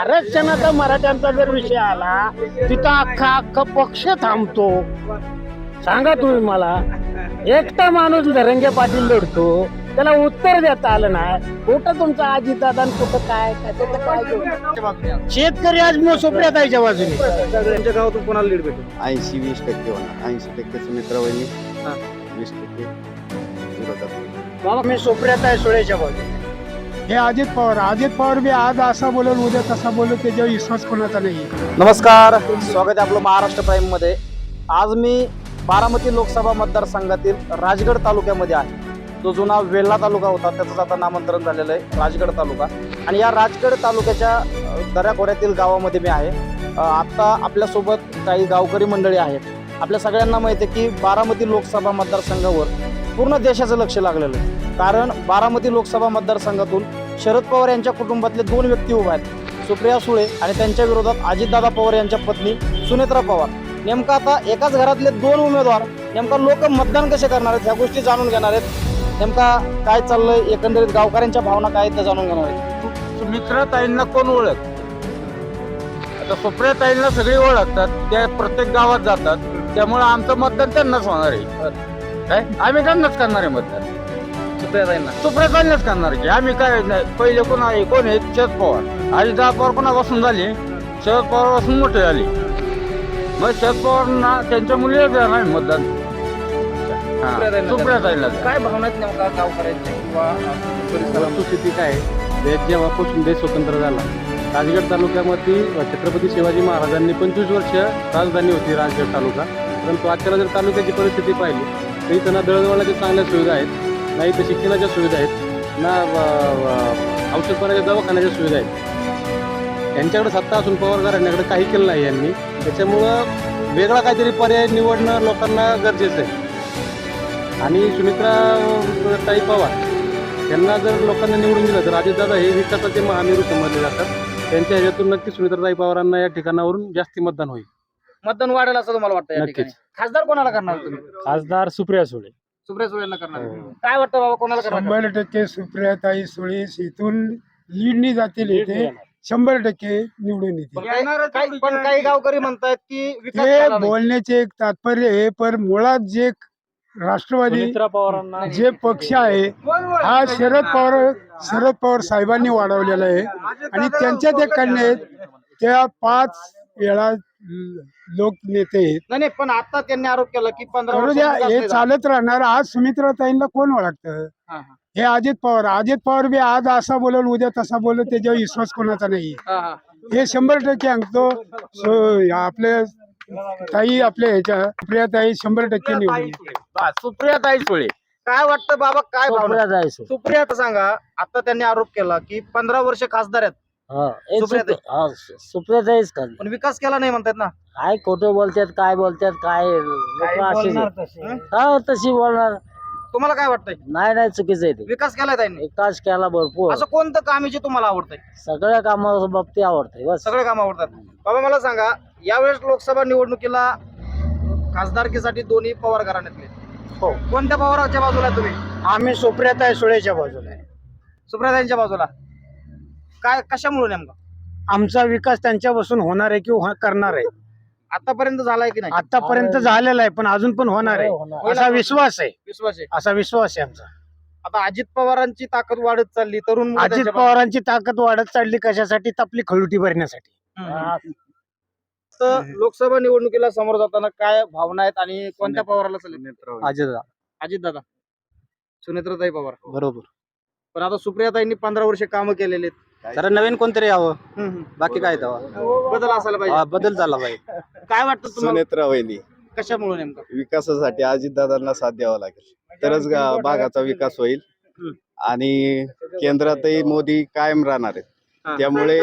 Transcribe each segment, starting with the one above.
आरक्षणाचा मराठ्यांचा जर विषय आला तिथं अख्खा अख्खा पक्ष थांबतो. सांगा तुम्ही मला एकटा माणूस धरंगे पाटील लढतो त्याला उत्तर देता आलं नाही. कुठं तुमचा अजितदादा आणि कुठं काय काय त्याचं काय घेऊन? शेतकरी आज मोसोपड्यात आहे बाजूने. त्यांच्या गावातून कोणाला लीड भेटेल? ऐंशी वीस टक्के होणार. ऐंशी टक्के सुमित्रा वहिनी. वीस टक्के. विरोधात बाबा मी सोपड्यात आहे सुळेच्या बाजूने. हे अजित पवार अजित पवार बी आज असा बोलल उद्या तसा बोलल त्याच्यावर विश्वास कोणाचा नाही नमस्कार स्वागत आहे आपलं महाराष्ट्र प्राईममध्ये. आज मी बारामती लोकसभा मतदारसंघातील राजगड तालुक्यामध्ये आहे. जो जुना वेल्हा तालुका होता त्याचं आता नामांतरण झालेलं आहे राजगड तालुका. आणि या राजगड तालुक्याच्या दऱ्याखोऱ्यातील गावामध्ये मी आहे. आत्ता आता आपल्यासोबत काही गावकरी मंडळी आहेत. आपल्या सगळ्यांना माहिती आहे की बारामती लोकसभा मतदारसंघावर पूर्ण देशाचं लक्ष लागलेलं आहे. कारण बारामती लोकसभा मतदारसंघातून शरद पवार यांच्या कुटुंबातले दोन व्यक्ती उभा आहेत. सुप्रिया सुळे आणि त्यांच्या विरोधात अजितदादा पवार यांच्या पत्नी सुनेत्रा पवार. नेमका आता एकाच घरातले दोन उमेदवार नेमका लोक मतदान कसे करणार आहेत ह्या गोष्टी जाणून घेणार आहेत. नेमका काय चाललंय एकंदरीत गावकऱ्यांच्या भावना काय आहेत त्या जाणून घेणार आहेत. सुमित्रा ताईंना कोण ओळख आता सुप्रिया ताईंना सगळे ओळखतात त्या प्रत्येक गावात जातात त्यामुळे आमचं मतदान त्यांनाच होणार आहे. काय? आम्ही त्यांनाच करणार आहे मतदान. सुप्रिया ताईंना सुप्रिया ताईंनाच करणार की. आम्ही काय नाही पहिले कोण आहे कोण आहे? शरद पवार. आधी दहा पवार कोणापासून झाली? शरद पवारपासून मोठे झाले. मग शरद पवारांना त्यांच्या मुलीला देणार मतदान. हा, सुप्रिया ताईंना सुप्रिया ताईंना काय भावना आहेत नेमका गावकऱ्यांच्या किंवा परिसरात? वस्तुस्थिती काय? आहे? देश जेव्हापासून देश स्वतंत्र झाला राजगड तालुक्यामध्ये छत्रपती शिवाजी महाराजांनी पंचवीस वर्ष राजधानी होती राजगड तालुका. परंतु आजच्या जर तालुक्याची परिस्थिती पाहिली तर इथं ना दळणवळणाच्या चांगल्या सुविधा आहेत. ना इथं शिक्षणाच्या सुविधा आहेत. ना व- व- औषध पाण्याच्या दवाखान्याच्या सुविधा आहेत. यांच्याकडे सत्ता असून पवार घराण्याकडे काही केलं नाही यांनी. त्याच्यामुळं वेगळा काहीतरी पर्याय निवडणं लोकांना गरजेचं आहे. आणि सुमित्रा ताई पवार त्यांना जर लोकांना निवडून दिलं तर अजितदादा हे विकासाचे महामेरू समजले जातात. त्यांच्या ह्याच्यातून नक्की सुमित्राताई पवारांना या ठिकाणावरून जास्ती मतदान होईल. मतदान वाढेल असं तुम्हाला वाटतं या नक्कीच. ठिकाणी खासदार कोणाला करणार तुम्ही? खासदार सुप्रिया सुळे. सुप्रिया सुळेंना करणार काय वाटतं बाबा कोणाला करणार? शंभर टक्के सुप्रियाताई सुळेस इथून लीडनी जातील इथे. शंभर टक्के निवडून येतील. पण काही- पण काही गावकरी म्हणतात की विकास हे झाला नाही. बोलण्याचे एक तात्पर्य आहे पण मुळात जे राष्ट्रवादी पवारांना जे पक्ष आहे हा शरद पवार शरद पवार साहेबांनी वाढवलेला आहे. आणि त्यांच्या ते कन्या आहेत त्या पाच वेळा लोक नेते आहेत. नाही नाही पण आता त्यांनी आरोप केला की पंधरा करू द्या हे झाला. चालत राहणार. आज सुमित्राताईंना कोण ओळखतं? हा, हा. हे अजित पवार. अजित पवार बी आज असा बोलल उद्या तसा बोलल त्याच्यावर विश्वास कोणाचा नाही हा, हा. हे शंभर टक्के सांगतो सो- आपले ताई आपल्या ह्याच्या प्रिया ताई शंभर टक्के निवडून येतील. सुप्रिया ताई सुळे. काय वाटतं बाबा काय भावना? सुप्रिया आता सांगा आता त्यांनी आरोप केला की पंधरा वर्ष खासदार आहेत. सुप्रियाताई. सुप्रियाताईच का पण विकास केला नाही म्हणतात ना. काय खोटं बोलतात काय बोलतात काय लोक आहेत. हा? तशी बोलणार. तुम्हाला काय वाटतंय? नाही नाही चुकीचं आहे ते. विकास केलाय त्यांनी. विकास केला भरपूर. असं कोणतं काम आहे जे तुम्हाला आवडतंय? सगळ्या कामाच्या बाबतीत आवडतंय बस. सगळे काम आवडतात. बाबा मला सांगा यावेळेस लोकसभा निवडणुकीला खासदारकीसाठी दोन्ही पवार घराण्यातले हो. कोणत्या पवाराच्या बाजूला आहे तुम्ही? आम्ही सुप्रियात आहे सुळेच्या बाजूला आहे. सुप्रियाताईंच्या बाजूला. काय कशामुळे नेमका? आमचा विकास त्यांच्यापासून होणार आहे किंवा करणार आहे. आतापर्यंत झालाय की नाही? आतापर्यंत झालेला आहे पण अजून पण होणार आहे. असा विश्वास आहे. विश्वास आहे. असा विश्वास आहे आमचा. आता अजित पवारांची ताकद वाढत चालली तरुण अजित पवारांची ताकद वाढत चालली कशासाठी? तर आपली खळुटी भरण्यासाठी. तर लोकसभा निवडणुकीला समोर जाताना काय भावना आहेत आणि कोणत्या पवाराला चालेल अजितदादा. अजित दादा सुनेत्रताई पवार. बरोबर. पण आता सुप्रियाताईंनी पंधरा वर्ष कामं केलेले आहेत. तर नवीन कोणतरी यावं. बाकी काय तेव्हा. बदल असायला पाहिजे. बदल झाला पाहिजे काय वाटतं तुम्हाला? सुनेत्रा वहिनी. कशामुळे नेमकं? विकासासाठी अजितदादांना साथ द्यावा लागेल. तरच गा- भागाचा विकास होईल. आणि केंद्रातही मोदी कायम राहणार. आहेत. त्यामुळे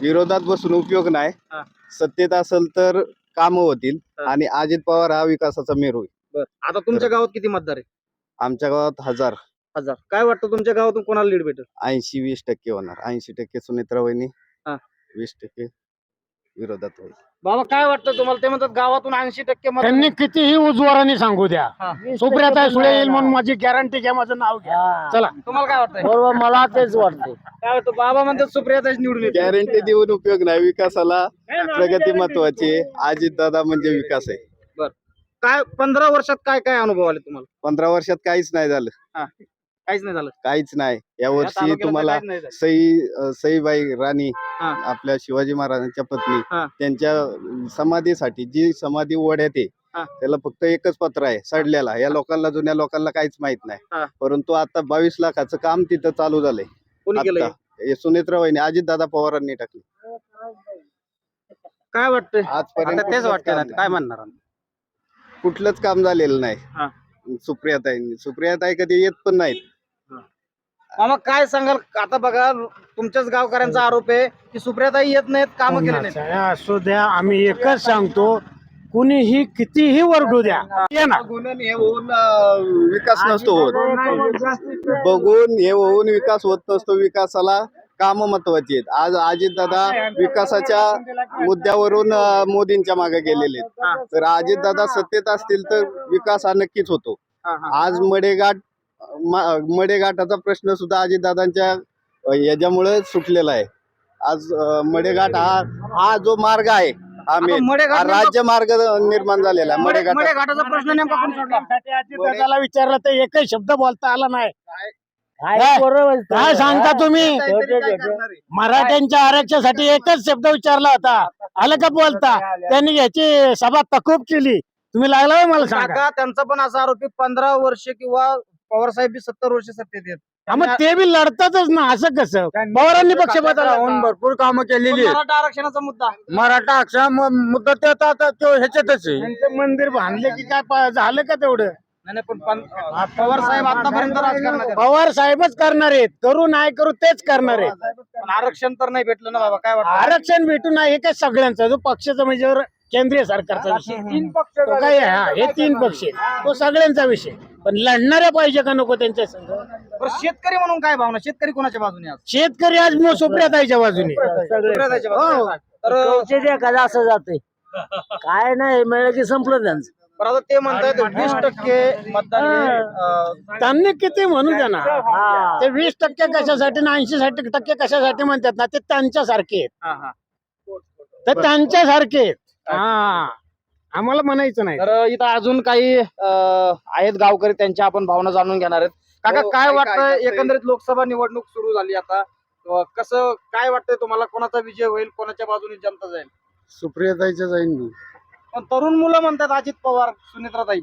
विरोधात बसून उपयोग नाही. हा. सत्तेत असेल तर कामं होतील. हा. आणि अजित पवार हा विकासाचा मेरू होईल. आता तुमच्या गावात किती मतदार आहे आमच्या गावात हजार. हजार. काय वाटतं तुमच्या गावातून कोणाला लीड भेटेल? ऐंशी वीस टक्के होणार. ऐंशी टक्के सुनेत्रा वहिनी. हा. वीस टक्के विरोधात होईल. बाबा काय वाटतं तुम्हाला? ते म्हणतात गावातून ऐंशी टक्के मत त्यांनी कितीही उजवाराने सांगू द्या. हा. सुप्रियाता सुळे येईल म्हणून माझी गॅरंटी घ्या माझं नाव घ्या. चला. तुम्हाला काय वाटतंय? बरोबर मला तेच वाटतं काय वाटतं? बाबा म्हणतात सुप्रियाताच निवडून. गॅरंटी देऊन उपयोग नाही विकासाला. प्रगती महत्वाची अजित दादा म्हणजे विकास आहे. काय पंधरा वर्षात काय काय अनुभव आले तुम्हाला? पंधरा वर्षात काहीच नाही झालं. काहीच नाही झालं काहीच नाही या या वर्षी तालुक्याला तुम्हाला काहीच नाही झालं. सई अ, सईबाई राणी हा. आपल्या शिवाजी महाराजांच्या पत्नी हा. त्यांच्या समाधीसाठी जी समाधी ओढ्यात आहे हा. त्याला फक्त एकच पत्र आहे सडलेला या लोकांना जुन्या लोकांना काहीच माहीत हा. नाही परंतु आता बावीस लाखाचं काम तिथं चालू झालंय कोणी केलंय आता हे सुनेत्रा वहिनी अजित दादा पवारांनी टाकले काय वाटतंय आजपर्यंत आता तेच कुठलंच वाटतंय काम काय म्हणणार आम्ही? नाही. कुठलंच काम झालेलं हा. नाही सुप्रियाताईंनी सुप्रियाताई कधी येत पण नाहीत मामा काय सांगाल? आता बघा तुमच्याच गावकऱ्यांचा आरोप आहे की सुप्रियाताई येत नाहीत काम केले नाहीत. कोणाचा असू द्या आम्ही एकच सांगतो कुणीही कितीही वरडू द्या ये ना. बघून हे होऊन अं, विकास नसतो होत. बघून हे होऊन विकास होत नसतो विकासाला काम महत्वाची आहेत. आज अजित दादा विकासाच्या मुद्द्यावरून अं, मोदींच्या मागे गेलेले आहेत. तर अजित दादा सत्तेत असतील तर विकास हा नक्कीच होतो. हा, हा. आज मडेघाट म- मडेघाटाचा प्रश्न सुद्धा अजितदादांच्या याच्यामुळे सुटलेला आहे. आज मडेघाट हा हा जो मार्ग आहे हा राज्य मार्ग निर्माण झालेला आहे मडे मडेघाट मडे घाटाचा प्रश्न नेमका कोण सोडला? दादाला विचारलं तर एकही शब्द बोलता आला नाही. काय? काय सांगता तुम्ही? मराठ्यांच्या आरक्षणासाठी एकच शब्द विचारला होता. आलं का बोलता? त्यांनी याची सभा तकूब केली. तुम्ही लागला मला सांगा त्यांचा पण असा आरोप पंधरा वर्ष किंवा पवार साहेब बी सत्तर वर्ष सत्तेत आहेत. हा, मग ते बी लढतातच ना असं कसं? पवारांनी पक्ष बदलला होता. भरपूर कामं केलेली आहेत. मराठा आरक्षणाचा मुद्दा. मराठा आरक्षण मुद्दा ते आता आता तो ह्याच्यातच आहे. त्यांचं मंदिर बांधले की काय पा- झालं का तेवढं? नाही नाही, पण पं- पवार साहेब आतापर्यंत राजकारणात आहेत. पवार साहेबच करणार आहेत. करू नाही करू तेच करणार आहेत. पण आरक्षण तर नाही भेटलं ना बाबा काय वाटतं? आरक्षण भेटू नाही हे काय सगळ्यांचा? जो पक्षाचा म्हणजे केंद्रीय सरकारचा विषय. तीन पक्ष तो काय आहे, हा, हे तीन पक्ष आहेत. तो सगळ्यांचा विषय. पण लढणाऱ्या पाहिजे का नको त्यांच्या संघ बरं, शेतकरी म्हणून काय भावना? शेतकरी कोणाच्या बाजूने आज? शेतकरी आज मग सुप्रियाताईच्या बाजूने. सुप्रियाताईच्या हो. बाजूने. तर एखादा असं जाते काय नाही मिळलं की संपलं त्यांचं. बरं, आता ते म्हणतात वीस टक्के मतदान हे, अं, त्यांनी किती म्हणू द्या ना. ते वीस टक्के कशासाठी ना ऐंशी टक्के कशासाठी म्हणतात ना ते त्यांच्यासारखे आहेत. हा, हा. तर त्यांच्यासारखे आहेत. हा. आम्हाला म्हणायचं नाही. तर इथं अजून काही अं, आहेत गावकरी त्यांच्या आपण भावना जाणून घेणार आहेत. काका हो, काय काय- वाटतं कसं? एकंदरीत लोकसभा निवडणूक सुरू झाली आता? अं, कसं काय वाटतंय तुम्हाला? कोणाचा विजय होईल? कोणाच्या बाजूने जनता जाईल? सुप्रियाताईच्या जाईन मी. पण तरुण मुलं म्हणतात अजित पवार सुनेत्राताई.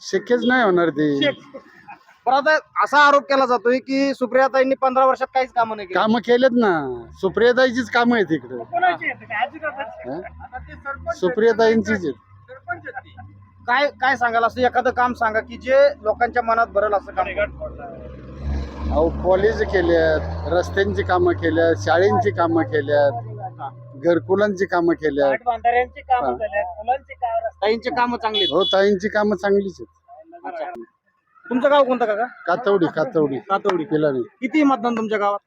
शक्यच नाही होणार ते. पण आता असा आरोप केला जातोय की सुप्रियाताईंनी पंधरा वर्षात काहीच कामं नाही केली. कामं केलेत ना. सुप्रियाताईचीच कामं आहेत इकडे. सुप्रियाताईंचीच आहेत. काय काय सांगाल? असं एखादं काम सांगा की जे लोकांच्या मनात भरल असं काम अहो कॉलेज केल्यात रस्त्यांची कामं केल्यात शाळेंची कामं केल्यात घरकुलांची कामं केल्यात. कामं ताईंचे काम चांगले आहेत. हो ताईंची कामं चांगलीच आहेत. तुमचं गाव कोणतं काका? कातवडी कातवडी. कातवडी. पिलानी किती मतदान तुमच्या गावात?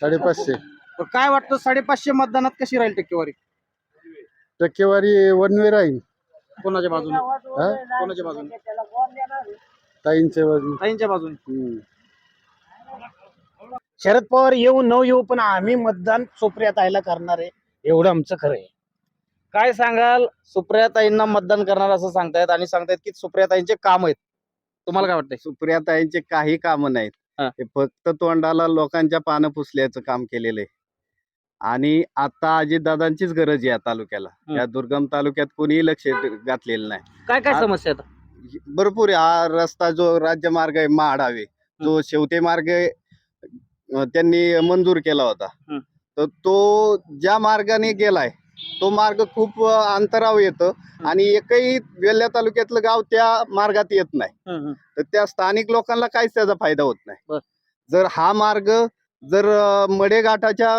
साडेपाचशे. तर काय वाटतं साडेपाचशे मतदानात कशी राहील टक्केवारी? टक्केवारी वन वे राहील. कोणाच्या बाजूने? हा? कोणाच्या बाजूने? ताईंच्या बाजूने. ताईंच्या बाजूने. हम्म. शरद पवार येऊ न येऊ पण आम्ही मतदान सुप्रियाताईला करणार आहे. एवढं आमचं खरं आहे. काय सांगाल? सुप्रियाताईंना मतदान करणार असं सांगतायत आणि सांगतायत की सुप्रियाताईंचे काम आहेत. तुम्हाला काय वाटतंय? सुप्रियाताईंचे काही कामं नाहीत. हा. हे फक्त तोंडाला लोकांच्या पानं पुसल्याचं काम केलेलं आहे आणि आता अजितदादांचीच गरज आहे या तालुक्याला. या दुर्गम तालुक्यात कोणीही लक्ष घातलेलं नाही. काय काय आ- समस्या आहेत भरपूर आहे. हा रस्ता जो राज्यमार्ग आहे महाडावे. जो शेवटे मार्ग आहे, अं, त्यांनी मंजूर केला होता. हं. तर तो ज्या मार्गाने गेलाय तो मार्ग खूप अं, अंतरावर येतं आणि एकही वेल्ल्या तालुक्यातलं गाव त्या मार्गात येत नाही. तर त्या स्थानिक लोकांना काहीच त्याचा फायदा होत. नाही. जर हा मार्ग जर मडेघाटाच्या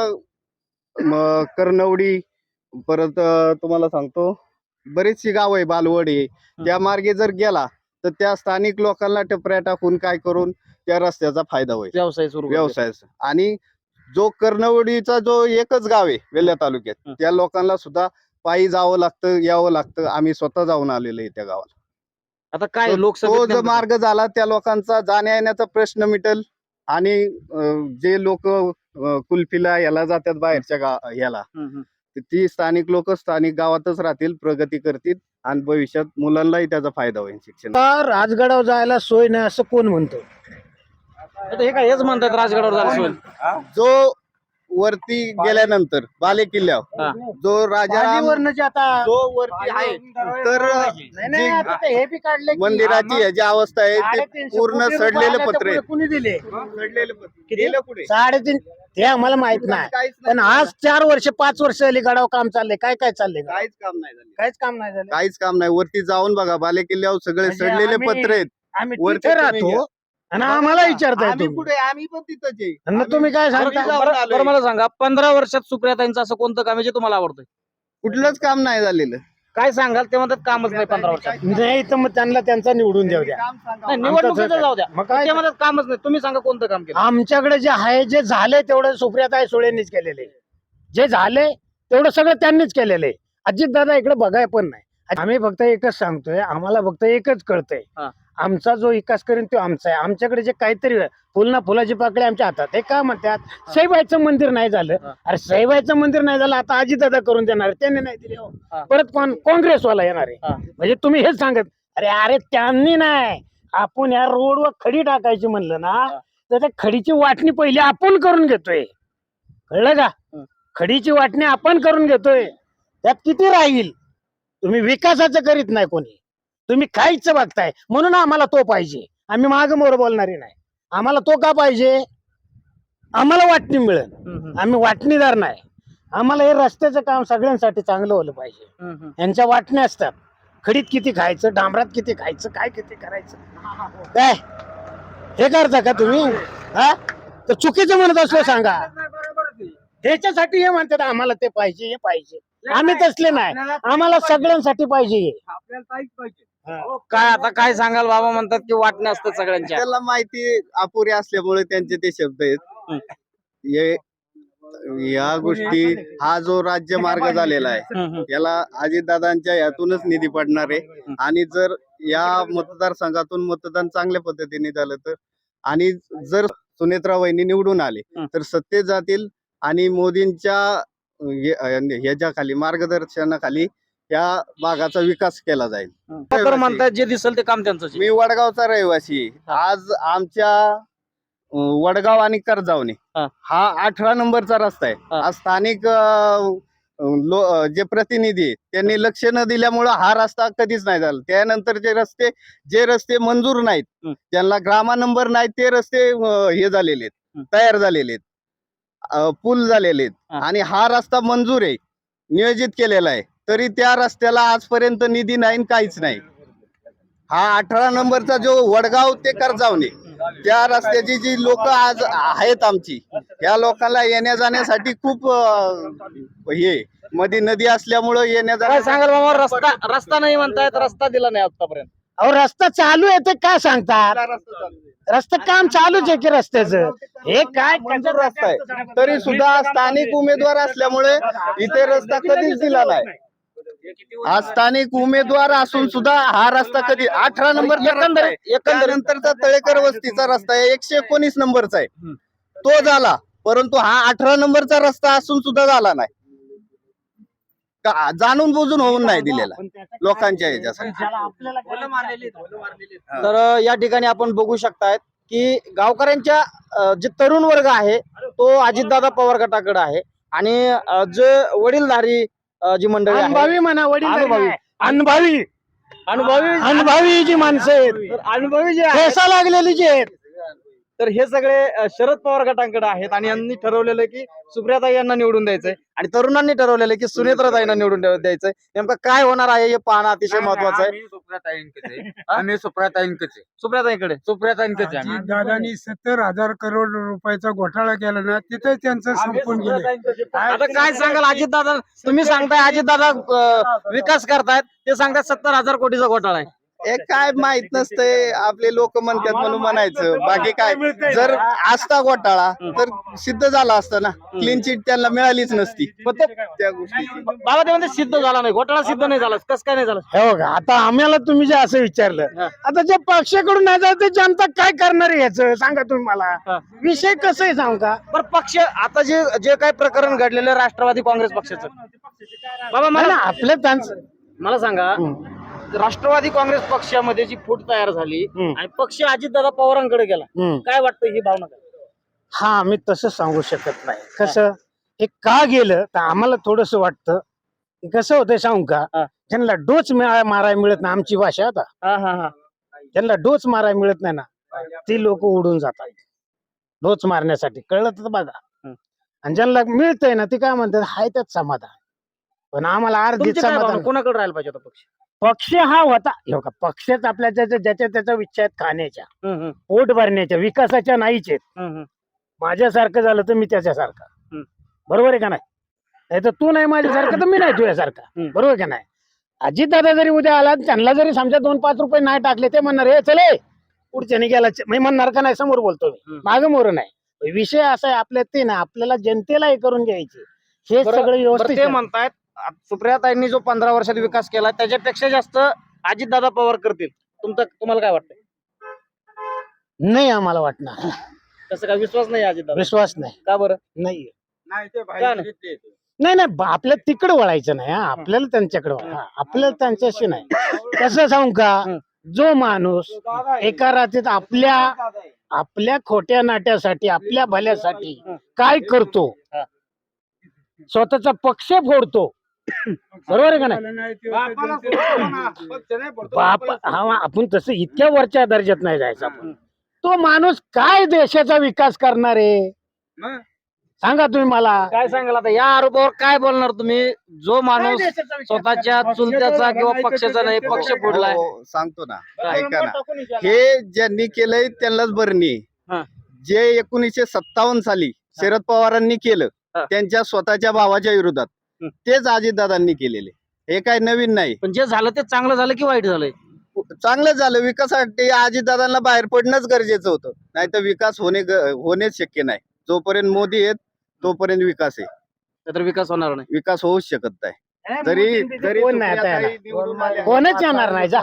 कर्णवडी परत तुम्हाला सांगतो बरीचशी गाव आहे बालवड आहे. त्या मार्गे जर गेला तर त्या स्थानिक लोकांना टपऱ्या टाकून काय करून त्या रस्त्याचा फायदा होईल. व्यवसाय. व्यवसायाचा आणि जो कर्णवडीचा जो एकच गाव आहे वेल्हा तालुक्यात. त्या लोकांना सुद्धा पायी जावं लागतं यावं लागतं. आम्ही स्वतः जाऊन आलेलो आहे त्या गावाला. आता काय तो- नेमकं- मार्ग झाला त्या लोकांचा जाण्या येण्याचा प्रश्न मिटेल आणि अं, जे लोक कुल्फीला याला जातात बाहेरच्या गा याला. तर ती स्थानिक लोक स्थानिक गावातच राहतील प्रगती करतील आणि भविष्यात मुलांनाही त्याचा फायदा होईल शिक्षण आता राजगडावर जायला सोय नाही असं कोण म्हणतो? आता हे काय हेच म्हणतात राजगडावर सोय जो वरती गेल्यानंतर बाले किल्ल्यावर. जो राजा जे आता जो वरती आहे तर नाही, नाही, आता ते हे बी काढले मंदिराची याची अवस्था आहे ते साडेतीनशे पूर्ण कोटी रुपये सडलेले आले, पत्र तर आहे कुणी दिले? सडलेले पत्र. गेलं पुढे. साडेतीन ते आम्हाला माहीत नाही. काहीच नाही. पण आज चार वर्ष पाच वर्ष झाली गडावर काम चाललंय. काय काय चाललंय? काहीच काम नाही झालं. काहीच काम नाही झालं. काहीच काम नाही. वरती जाऊन बघा बाले किल्ल्यावर सगळे म्हणजे सडलेले आम्ही- पत्र आहेत. आम्ही वरती तिथे तुम्ही राहतो. आणि आम्हाला विचारताय आम्ही तुम्ही कुठे आम्ही पण तिथंच आहे. आणि तुम्ही काय आम्ही सांगता? जाऊन बरं आलोय. बरं मला सांगा पंधरा वर्षात सुप्रियाताईंचं असं कोणतं काम आहे जे तुम्हाला आवडतं कुठलंच काम नाही झालेलं. काय सांगाल? ते म्हणतात कामच नाही पंधरा वर्षात. नाही तर मग त्यांना त्यांचा निवडून देऊ द्या. नाही निवडणुकीचं जाऊ द्या. मग काय ते म्हणतात कामच नाही. तुम्ही सांगा कोणतं काम केलं? आमच्याकडे जे आहे जे झाले तेवढं सुप्रियाताई सुळेंनीच केलेले. जे झाले तेवढं सगळं त्यांनीच केलेले. अजित दादा इकडे बघाय पण नाही. आम्ही फक्त एकच सांगतोय आम्हाला फक्त एकच कळतंय. हा. आमचा जो विकास करेन तो आमचा आहे. आमच्याकडे जे काहीतरी फुल ना फुलाची पाकळी आमच्या हातात. हे का म्हणतात? सैबाईचं मंदिर नाही झालं. अरे सैबाईचं मंदिर नाही झालं आता अजितदादा करून देणार. त्यांनी नाही दिले हो. परत कोण? काँग्रेसवाला येणार आहे. म्हणजे तुम्ही हेच सांगत अरे अरे त्यांनी नाही. आपण या रोडवर खडी टाकायची म्हणलं ना तर त्या खडीची वाटणी पहिली आपण करून घेतोय. कळलं का. खडीची वाटणी आपण करून घेतोय. त्यात किती राहील? तुम्ही विकासाचं करीत नाही कोणी. तुम्ही काहीच बघताय. म्हणून आम्हाला तो पाहिजे. आम्ही माग मोर बोलणारी नाही. आम्हाला तो का पाहिजे? आम्हाला वाटणी मिळेल. आम्ही वाटणीदार नाही. आम्हाला हे रस्त्याचं काम सगळ्यांसाठी चांगलं होलं पाहिजे. यांच्या वाटण्या असतात. खडीत किती खायचं डांबरात किती खायचं काय किती करायचं? काय? हे करता का तुम्ही? हा? तर चुकीचं म्हणत असलो सांगा. त्याच्यासाठी हे म्हणतात आम्हाला ते पाहिजे हे पाहिजे. आम्ही तसले नाही. आम्हाला सगळ्यांसाठी पाहिजे हे. काय आता काय सांगाल बाबा म्हणतात की वाटण्या असतात सगळ्यांच्या. त्याला माहिती अपुरी असल्यामुळे त्यांचे ते शब्द आहेत. हे. या गोष्टी हा जो राज्य मार्ग झालेला आहे. याला अजितदादांच्या यातूनच निधी पडणार आहे. आणि जर या मतदारसंघातून मतदान चांगल्या पद्धतीने झालं तर आणि जर सुनेत्रा वहिनी निवडून आले. तर सत्तेत जातील आणि मोदींच्या हे- ह्याच्याखाली मार्गदर्शनाखाली या भागाचा विकास केला जाईल. तर म्हणतात जे दिसेल ते काम त्यांचं मी वडगावचा रहिवासी. आज आमच्या वडगाव आणि कर्जावणे. हा. अठरा नंबरचा रस्ता आहे. आज स्थानिक लो जे प्रतिनिधी त्यांनी लक्ष न दिल्यामुळं हा रस्ता कधीच नाही झाला. त्यानंतरचे रस्ते जे रस्ते मंजूर नाहीत. त्यांना ग्रामा नंबर नाही ते रस्ते हे झालेले. आहेत. तयार झालेले आहेत. पूल झालेले आहेत. आणि हा रस्ता मंजूर आहे. नियोजित केलेला आहे. तरी त्या रस्त्याला आजपर्यंत निधी नाही आणि काहीच नाही. हा अठरा नंबरचा जो वडगाव ते कर्जावणे त्या रस्त्याची जी लोक आज आहेत आमची या लोकांना येण्या जाण्यासाठी खूप हे मध्ये नदी असल्यामुळं येण्या काय जाण्या सांगाल बाबा रस्ता रस्ता नाही म्हणतायत रस्ता दिला नाही आतापर्यंत. अहो रस्ता चालू आहे ते काय सांगतात? रस्ता काम चालूच आहे की रस्त्याचं? हे काय रस्ता आहे? तरी सुद्धा स्थानिक उमेदवार असल्यामुळे इथे रस्ता कधीच दिला नाही. आज स्थानिक उमेदवार असून सुद्धा हा रस्ता कधी अठरा नंबरचा रस्ता आहे एकंदरीतचा तळेकर वस्तीचा रस्ता आहे. एकशे एकोणीस नंबरचा आहे. तो झाला परंतु हा अठरा नंबरचा रस्ता असून सुद्धा झाला नाही. का- जाणून बुजून होऊन नाही दिलेला. लोकांच्या ह्याच्यासाठी. तर या ठिकाणी आपण बघू शकतायत की गावकऱ्यांच्या जे तरुण वर्ग आहे तो अजितदादा पवार गटाकडे आहे. आणि जे वडीलधारी जी मंडळी आहे अनुभवी म्हणा वडील अनुभवी. अनुभवी. अनुभवी. जी माणसं आहेत. अनुभवी जे आहेत. लागलेली जी आहेत. तर हे सगळे शरद पवार गटांकडे आहेत आणि यांनी ठरवलेलं की सुप्रियाताई यांना निवडून द्यायचंय आणि तरुणांनी ठरवलेलं की सुनेत्राताईंना निवडून द्यायचंय. नेमकं काय होणार आहे हे पाहणं अतिशय महत्वाचं आहे. आम्ही सुप्रियाताईंकडे आम्ही सुप्रियाताईंकडे. सुप्रियाताईंकडे सुप्रियाताईंकडे आम्ही. दादानी सत्तर हजार करोड रुपयाचा घोटाळा केला ना तिथे त्यांचं संपून गेले. आता काय सांगाल अजित दादा तुम्ही सांगताय अजित दादा विकास करतायत ते सांगतात सत्तर हजार कोटीचा घोटाळा आहे. हे काय माहीत नसतंय. आपले लोक म्हणतात म्हणून म्हणायचं. बाकी काय जर असता घोटाळा तर सिद्ध झाला असतं ना. क्लीन चिट त्यांना मिळालीच नसती. त्या गोष्टीची. बाबा ते म्हणते सिद्ध झाला नाही घोटाळा सिद्ध नाही झाला कसं काय नाही झालं? हे बघा आता आम्हाला तुम्ही जे असं विचारलं. आता जे पक्षाकडून नाही जात ते जनता काय करणार आहे याचं? सांगा तुम्ही. मला. विषय कसं आहे सांगू का? बरं पक्ष आता जे जे काय प्रकरण घडलेलं राष्ट्रवादी काँग्रेस पक्षाचं. बाबा नाही मला आपलं त्यांचं मला सांगा राष्ट्रवादी काँग्रेस पक्षामध्ये जी फूट तयार झाली हम्म. आणि पक्ष अजितदादा पवारांकडे गेला हम्म. काय वाटतं ही भावना काय? हा मी तसं सांगू शकत नाही कसं हे का गेलं तर आम्हाला थोडस वाटतं की कसं होतंय सांगू का हा. त्यांना डोच मिळा- मारायला मिळत नाही आमची भाषा आता हा हा हा त्यांना डोच मारायला मिळत नाही ना ती लोक उडून जातात डोच मारण्यासाठी कळलं तर बघा हम्म. आणि ज्यांना मिळतंय ना ते काय म्हणतात हाय त्यात समाधान पण आम्हाला काय भावना? समाधान कोणाकडे राहायला पाहिजे होता पक्ष पक्ष हा होता. हे बघा पक्षच आपल्या ज्याच्या ज्याच्या त्याच्या इच्छा आहेत खाण्याच्या हम्म, पोट भरण्याच्या विकासाच्या नाहीच. आहेत हम्म. माझ्यासारखं झालं तर मी त्याच्यासारखा. हम्म. बरोबर आहे का नाही? नाही तर तू नाही माझ्यासारखं तर मी नाही तुझ्यासारखा. हम्म. बरोबर का नाही? अजित दादा जरी उद्या आला त्यांना जरी समजा दोन पाच रुपये नाही टाकले ते म्हणणार हे चले पुढच्याने गेला मी म्हणणार का नाही समोर बोलतो मी. हम्म. मागं मोर नाही. विषय असा आहे आपल्या ते ना आपल्याला जनतेला हे करून घ्यायचे. हे बरं- सगळं बरं व्यवस्थित ते आहे. म्हणतायत सुप्रियाताईंनी जो पंधरा वर्षात विकास केला त्याच्यापेक्षा जास्त अजितदादा पवार करतील. तुमचं तुम्हाला काय वाटतं नाही आम्हाला वाटणार. तसं काय विश्वास नाही अजितदादा? विश्वास नाही. का बरं? नाही का नाही? नाही. नाही बा- आपल्या तिकडे वळायचं नाही हा. आपल्याला त्यांच्याकडे वळा- हा, आपल्याला त्यांच्याशी नाही. कसं सांगू का? हं. जो माणूस एका रात्रीत आपल्या आपल्या खोट्या नाट्यासाठी आपल्या भल्यासाठी हं. काय करतो? हा. स्वतःचा पक्ष फोडतो. बरोबर आहे का नाही? बाप हा आपण तसं इतक्या वरच्या दर्जात नाही जायचं आपण. तो माणूस काय देशाचा विकास करणार आहे? सांगा तुम्ही मला. काय सांगाल आता? या आरोपावर काय बोलणार तुम्ही? जो माणूस स्वतःच्या चुलत्याचा किंवा पक्षाचा नाही पक्ष फोडलाय. हो, सांगतो ना. ऐका ना. हे ज्यांनी केलंय त्यांनाच बरणी हा. जे एकोणीसशे सत्तावन्न साली शरद पवारांनी केलं. त्यांच्या स्वतःच्या भावाच्या विरोधात. तेच अजितदादांनी केलेले. हे काय नवीन नाही. पण जे झालं ते चांगलं झालं की वाईट झालंय? चांगलं झालं. विकासासाठी अजितदादांना बाहेर पडणंच गरजेचं होतं. नाही तर विकास होणे ग- होणेच शक्य नाही. जोपर्यंत मोदी आहेत तोपर्यंत विकास आहे. तर विकास होणार नाही. विकास होऊच शकत नाही. जरी जरी कोण नाही आता सुप्रियाताई येणार? निवडून आल्या- कोणच येणार नाही जा.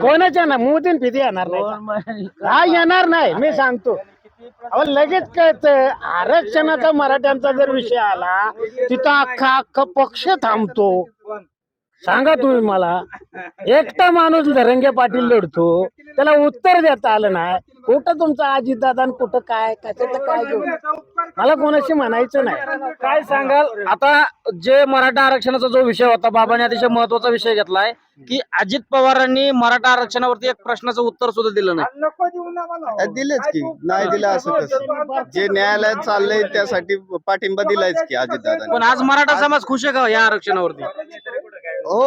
कोणच येणार? मोदीन फिती येणार नाही. हा येणार नाही? मी सांगतो. अहो लगेच काय आरक्षणाचा मराठ्यांचा जर विषय आला तिथं अख्खा अख्खा पक्ष थांबतो. सांगा तुम्ही मला. एकटा माणूस धरंगे पाटील लढतो त्याला उत्तर देता आलं नाही. कुठं तुमचा अजितदादा आणि कुठं काय कशाचं काय घेऊन मला कोणाशी म्हणायचं नाही. काय सांगाल? आता जे मराठा आरक्षणाचा जो विषय होता बाबांनी अतिशय महत्त्वाचा विषय घेतलाय की अजित पवारांनी मराठा आरक्षणावरती एक प्रश्नाचं उत्तर सुद्धा दिलं नाही. दिलेच की. नाही दिलं असं कसं जे न्यायालयात चाललंय त्यासाठी पाठिंबा दिलायच की अजितदादा पण आज मराठा समाज खुश आहे का या आरक्षणावरती? हो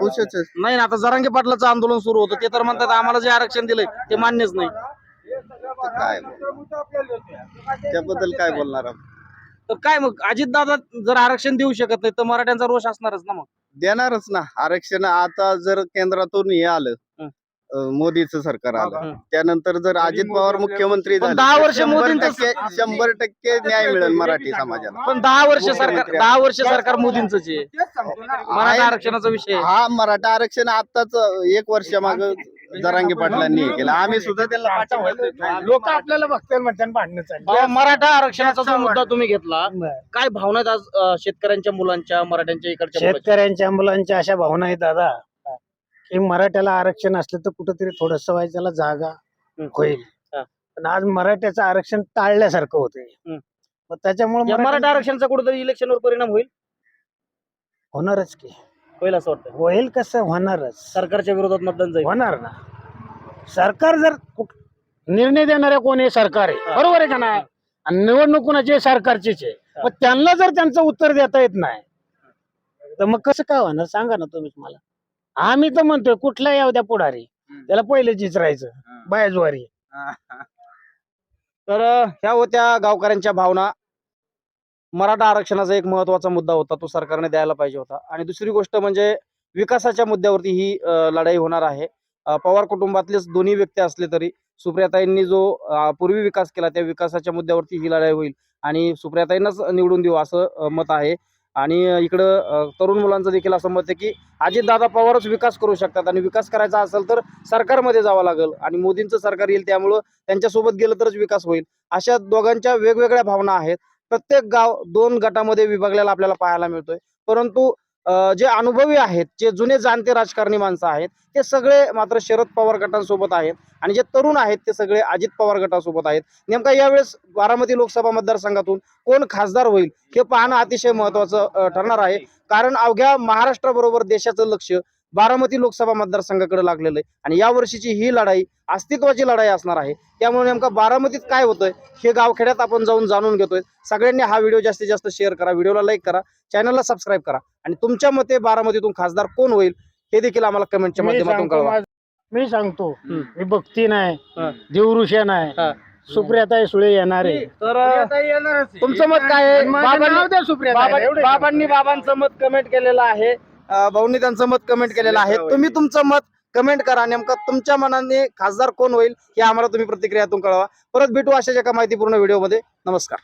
खुशच आहे. नाही ना आता जरांगे पाटलाचं आंदोलन सुरू होतं. ते तर म्हणतात आम्हाला जे आरक्षण दिलंय ते मान्यच नाही. तर काय त्याबद्दल काय बोलणार आपण? तर काय मग? अजितदादा जर आरक्षण देऊ शकत नाही तर मराठ्यांचा रोष असणारच ना मग? देणारच ना. आरक्षण आता जर केंद्रातून हे आलं मोदीचं सरकार हं. आलं त्यानंतर जर अजित पवार मुख्यमंत्री झाले दहा वर्ष शंभर मोदींचं- टक्के शंभर टक्के न्याय मिळेल मराठी समाजाला. पण दहा वर्ष सरकार दहा वर्ष सरकार मोदींच आहे. मराठा आरक्षणाचा विषय आहे. हा मराठा आरक्षण आताच एक वर्ष माग जरांगे पाटलांनी हे केलं. आम्ही सुद्धा त्याला लोक आपल्याला बघतात म्हणतात भांडणं चालली. बाबा, मराठा आरक्षणाचा जो मुद्दा तुम्ही घेतला. काय भावना आहेत आज अं, शेतकऱ्यांच्या मुलांच्या मराठ्यांच्या इकडच्या मुलांच्या? शेतकऱ्यांच्या मुलांच्या अशा भावना आहेत दादा. की मराठ्याला आरक्षण असलं तर कुठंतरी थोडस त्याला जागा हं. होईल. हा. पण आज मराठ्याचं आरक्षण टाळल्यासारखं होतंय. हं. मग त्याच्यामुळे या मराठा आरक्षणाचा कुठेतरी इलेक्शनवर परिणाम होईल? होणारच की. होईल असं वाटतं होईल कसं? होणारच. सरकारच्या विरोधात मतदान जाईल. होणार ना. सरकार जर कुठ- निर्णय देणाऱ्या कोण आहे? सरकार आहे. बरोबर आहे का नाही? आणि निवडणूक कोणाची आहे? सरकारचीच आहे. मग त्यांना जर त्यांचं उत्तर देता येत नाही तर मग कसं काय होणार? सांगा ना तुम्हीच मला. आम्ही तर म्हणतोय कुठला येऊ द्या पुढारी. त्याला पहिले चिचरायचं बायजवारी. तर अं, ह्या होत्या गावकऱ्यांच्या भावना. मराठा आरक्षणाचा एक महत्त्वाचा मुद्दा होता तो सरकारने द्यायला पाहिजे होता. आणि दुसरी गोष्ट म्हणजे विकासाच्या मुद्द्यावरती ही लढाई होणार आहे. पवार कुटुंबातलेच दोन्ही व्यक्ती असले तरी सुप्रियाताईंनी जो पूर्वी विकास केला त्या विकासाच्या मुद्द्यावरती ही लढाई होईल. आणि सुप्रियाताईंनाच निवडून देऊ असं मत आहे. आणि इकडं तरुण मुलांचं देखील असं मत आहे की अजितदादा पवारच विकास करू शकतात आणि विकास करायचा असेल तर सरकारमध्ये जावं लागेल आणि मोदींचं सरकार येईल त्यामुळं त्यांच्यासोबत गेलं तरच विकास होईल. अशा दोघांच्या वेगवेगळ्या भावना आहेत. प्रत्येक गाव दोन गटामध्ये विभागलेला आपल्याला पाहायला मिळतोय. परंतु जे अनुभवी आहेत जे जुने जाणते राजकारणी माणसं आहेत ते सगळे मात्र शरद पवार गटांसोबत आहेत आणि जे तरुण आहेत ते सगळे अजित पवार गटासोबत आहेत. नेमका यावेळेस बारामती लोकसभा मतदारसंघातून कोण खासदार होईल हे पाहणं अतिशय महत्वाचं ठरणार आहे. कारण अवघ्या महाराष्ट्राबरोबर देशाचं लक्ष बारामती लोकसभा मतदारसंघाकडे लागलेलं आहे. आणि या वर्षीची ही लढाई अस्तित्वाची लढाई असणार आहे. त्यामुळे नेमका बारामतीत काय होतंय हे गावखेड्यात आपण जाऊन जाणून घेतोय. सगळ्यांनी हा व्हिडिओ जास्तीत जास्त शेअर करा व्हिडिओला लाईक करा चॅनलला सबस्क्राईब करा. आणि तुमच्या मते बारामतीतून खासदार कोण होईल हे देखील आम्हाला कमेंटच्या माध्यमातून कळवा. मी सांगतो. मी भक्ती नाही हा. देवऋषा नाही हा. सुप्रियाताई सुळे येणार आहे. तर तुमचं मत काय आहे? बाबांनी- बाबांचं मत कमेंट केलेलं आहे. भाऊंनी त्यांचं मत कमेंट केलेलं आहे. तुम्ही तुमचं मत कमेंट करा. नेमकं तुमच्या मनाने खासदार कोण होईल हे आम्हाला तुम्ही प्रतिक्रियातून कळवा. परत भेटू अशाच एका माहितीपूर्ण व्हिडिओमध्ये. नमस्कार.